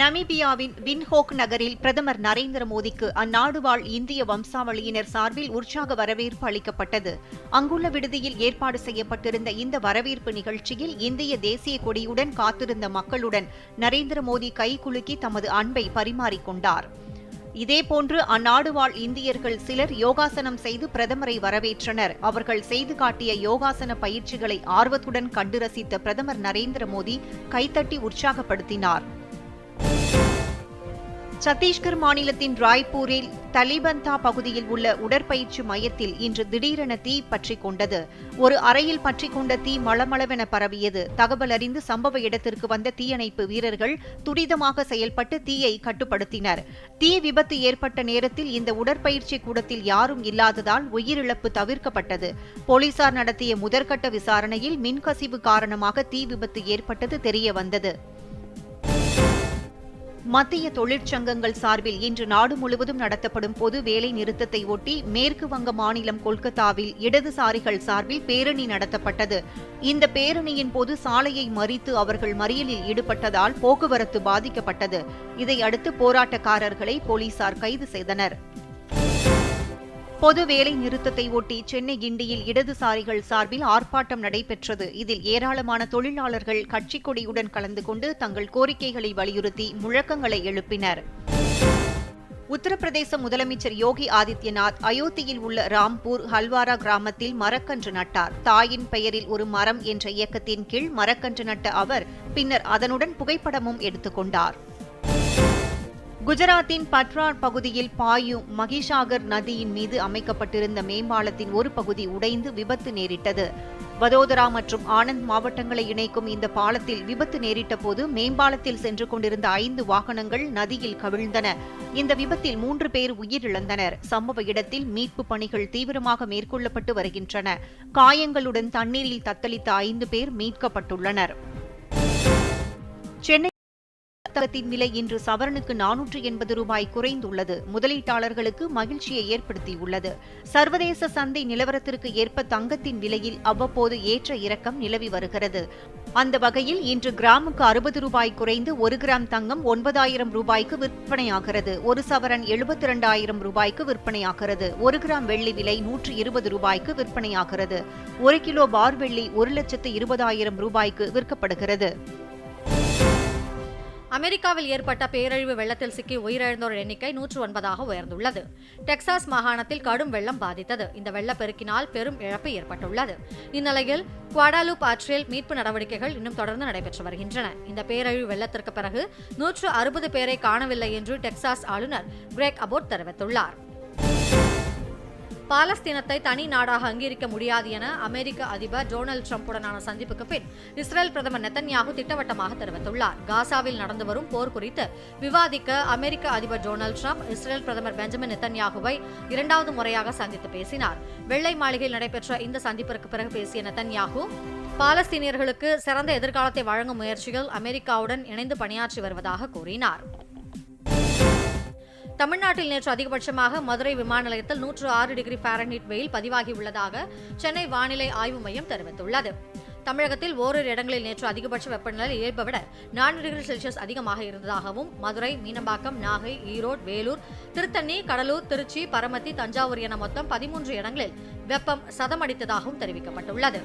நமீபியாவின் வின்ஹோக் நகரில் பிரதமர் நரேந்திர மோடிக்கு அந்நாடு வாழ் இந்திய வம்சாவளியினர் சார்பில் உற்சாக வரவேற்பு அளிக்கப்பட்டது. அங்குள்ள விடுதியில் ஏற்பாடு செய்யப்பட்டிருந்த இந்த வரவேற்பு நிகழ்ச்சியில் இந்திய தேசிய கொடியுடன் காத்திருந்த மக்களுடன் நரேந்திர மோடி கைகுலுக்கி தமது அன்பை பரிமாறிக்கொண்டார். இதேபோன்று அந்நாடு வாழ் இந்தியர்கள் சிலர் யோகாசனம் செய்து பிரதமரை வரவேற்றனர். அவர்கள் செய்து காட்டிய யோகாசன பயிற்சிகளை ஆர்வத்துடன் கண்டு ரசித்த பிரதமர் நரேந்திர மோடி கைத்தட்டி உற்சாகப்படுத்தினார். சத்தீஸ்கர் மாநிலத்தின் ராய்ப்பூரில் தலிபந்தா பகுதியில் உள்ள உடற்பயிற்சி மையத்தில் இன்று திடீரென தீ பற்றி கொண்டது. ஒரு அறையில் பற்றி கொண்ட தீ மளமளவென பரவியது. தகவல் அறிந்து சம்பவ இடத்திற்கு வந்த தீயணைப்பு வீரர்கள் துரிதமாக செயல்பட்டு தீயை கட்டுப்படுத்தினர். தீ விபத்து ஏற்பட்ட நேரத்தில் இந்த உடற்பயிற்சி கூடத்தில் யாரும் இல்லாததால் உயிரிழப்பு தவிர்க்கப்பட்டது. போலீசார் நடத்திய முதற்கட்ட விசாரணையில் மின்கசிவு காரணமாக தீ விபத்து ஏற்பட்டது தெரியவந்தது. மத்திய தொழிற்சங்கங்கள் சார்பில் இன்று நாடு முழுவதும் நடத்தப்படும் பொது வேலை நிறுத்தத்தை ஒட்டி மேற்கு வங்க மாநிலம் கொல்கத்தாவில் இடதுசாரிகள் சார்பில் பேரணி நடத்தப்பட்டது. இந்த பேரணியின் போது சாலையை மறித்து அவர்கள் மறியலில் ஈடுபட்டதால் போக்குவரத்து பாதிக்கப்பட்டது. இதையடுத்து போராட்டக்காரர்களை போலீசார் கைது செய்தனர். பொது வேலை நிறுத்தத்தை ஒட்டி சென்னை கிண்டியில் இடதுசாரிகள் சார்பில் ஆர்ப்பாட்டம் நடைபெற்றது. இதில் ஏராளமான தொழிலாளர்கள் கட்சிக் கொடியுடன் கலந்து கொண்டு தங்கள் கோரிக்கைகளை வலியுறுத்தி முழக்கங்களை எழுப்பினர். உத்தரப்பிரதேச முதலமைச்சர் யோகி ஆதித்யநாத் அயோத்தியில் உள்ள ராம்பூர் ஹல்வாரா கிராமத்தில் மரக்கன்று நட்டார். தாயின் பெயரில் ஒரு மரம் என்ற இயக்கத்தின் கீழ் மரக்கன்று நட்ட அவர் பின்னர் அதனுடன் புகைப்படமும் எடுத்துக்கொண்டார். குஜராத்தின் பட்ரார் பகுதியில் பாயும் மகிஷாகர் நதியின் மீது அமைக்கப்பட்டிருந்த மேம்பாலத்தின் ஒரு பகுதி உடைந்து விபத்து நேரிட்டது. வதோதரா மற்றும் ஆனந்த் மாவட்டங்களை இணைக்கும் இந்த பாலத்தில் விபத்து நேரிட்ட போது மேம்பாலத்தில் சென்று கொண்டிருந்த ஐந்து வாகனங்கள் நதியில் கவிழ்ந்தன. இந்த விபத்தில் மூன்று பேர் உயிரிழந்தனர். சம்பவ இடத்தில் மீட்பு பணிகள் தீவிரமாக மேற்கொள்ளப்பட்டு வருகின்றன. காயங்களுடன் தண்ணீரில் தத்தளித்த ஐந்து பேர் மீட்கப்பட்டுள்ளனர். வர்த்தகத்தின் விலை இன்று சவரனுக்கு நானூற்று எண்பது ரூபாய் குறைந்துள்ளது. முதலீட்டாளர்களுக்கு மகிழ்ச்சியை ஏற்படுத்தியுள்ளது. சர்வதேச சந்தை நிலவரத்திற்கு ஏற்ப தங்கத்தின் விலையில் அவ்வப்போது ஏற்ற இறக்கம் நிலவி வருகிறது. அந்த வகையில் இன்று கிராமுக்கு அறுபது ரூபாய் குறைந்து ஒரு கிராம் தங்கம் ஒன்பதாயிரம் ரூபாய்க்கு விற்பனையாகிறது. ஒரு சவரன் எழுபத்தி இரண்டாயிரம் ரூபாய்க்கு விற்பனையாகிறது. ஒரு கிராம் வெள்ளி விலை நூற்று இருபது ரூபாய்க்கு விற்பனையாகிறது. ஒரு கிலோ பார் வெள்ளி ஒரு லட்சத்து இருபதாயிரம் ரூபாய்க்கு விற்கப்படுகிறது. அமெரிக்காவில் ஏற்பட்ட பேரழிவு வெள்ளத்தில் சிக்கி உயிரிழந்தோர் எண்ணிக்கை நூற்று ஒன்பதாக உயர்ந்துள்ளது. டெக்சாஸ் மாகாணத்தில் கடும் வெள்ளம் பாதித்தது. இந்த வெள்ளப்பெருக்கினால் பெரும் இழப்பு ஏற்பட்டுள்ளது. இந்நிலையில் குவாடாலூப் ஆற்றில் மீட்பு நடவடிக்கைகள் இன்னும் தொடர்ந்து நடைபெற்று வருகின்றன. இந்த பேரழிவு வெள்ளத்திற்கு பிறகு நூற்று அறுபது பேரை காணவில்லை என்று டெக்சாஸ் ஆளுநர் கிரேக் அபோட் தெரிவித்துள்ளார். பாலஸ்தீனத்தை தனி நாடாக அங்கீகரிக்க முடியாது என அமெரிக்க அதிபர் டொனால்டு ட்ரம்ப்புடனான சந்திப்புக்கு பின் இஸ்ரேல் பிரதமர் நெத்தன்யாகு திட்டவட்டமாக தெரிவித்துள்ளார். காசாவில் நடந்து வரும் போர் குறித்து விவாதிக்க அமெரிக்க அதிபர் டொனால்டு ட்ரம்ப் இஸ்ரேல் பிரதமர் பெஞ்சமின் நெத்தன்யாகுவை இரண்டாவது முறையாக சந்தித்து பேசினார். வெள்ளை மாளிகையில் நடைபெற்ற இந்த சந்திப்பிற்கு பிறகு பேசிய நெத்தன்யாகு பாலஸ்தீனியர்களுக்கு சிறந்த எதிர்காலத்தை வழங்கும் முயற்சிகள் அமெரிக்காவுடன் இணைந்து பணியாற்றி வருவதாக கூறினார். தமிழ்நாட்டில் நேற்று அதிகபட்சமாக மதுரை விமான நிலையத்தில் நூற்று ஆறு டிகிரி ஃபாரன்ஹீட் வெயில் பதிவாகியுள்ளதாக சென்னை வானிலை ஆய்வு மையம் தெரிவித்துள்ளது. தமிழகத்தில் ஓரிரு இடங்களில் நேற்று அதிகபட்ச வெப்பநிலை இயல்பை விட நான்கு டிகிரி செல்சியஸ் அதிகமாக இருந்ததாகவும் மதுரை மீனம்பாக்கம் நாகை ஈரோடு வேலூர் திருத்தணி கடலூர் திருச்சி பரமத்தி தஞ்சாவூர் என மொத்தம் பதிமூன்று இடங்களில் வெப்பம் சதமடித்ததாகவும் தெரிவிக்கப்பட்டுள்ளது.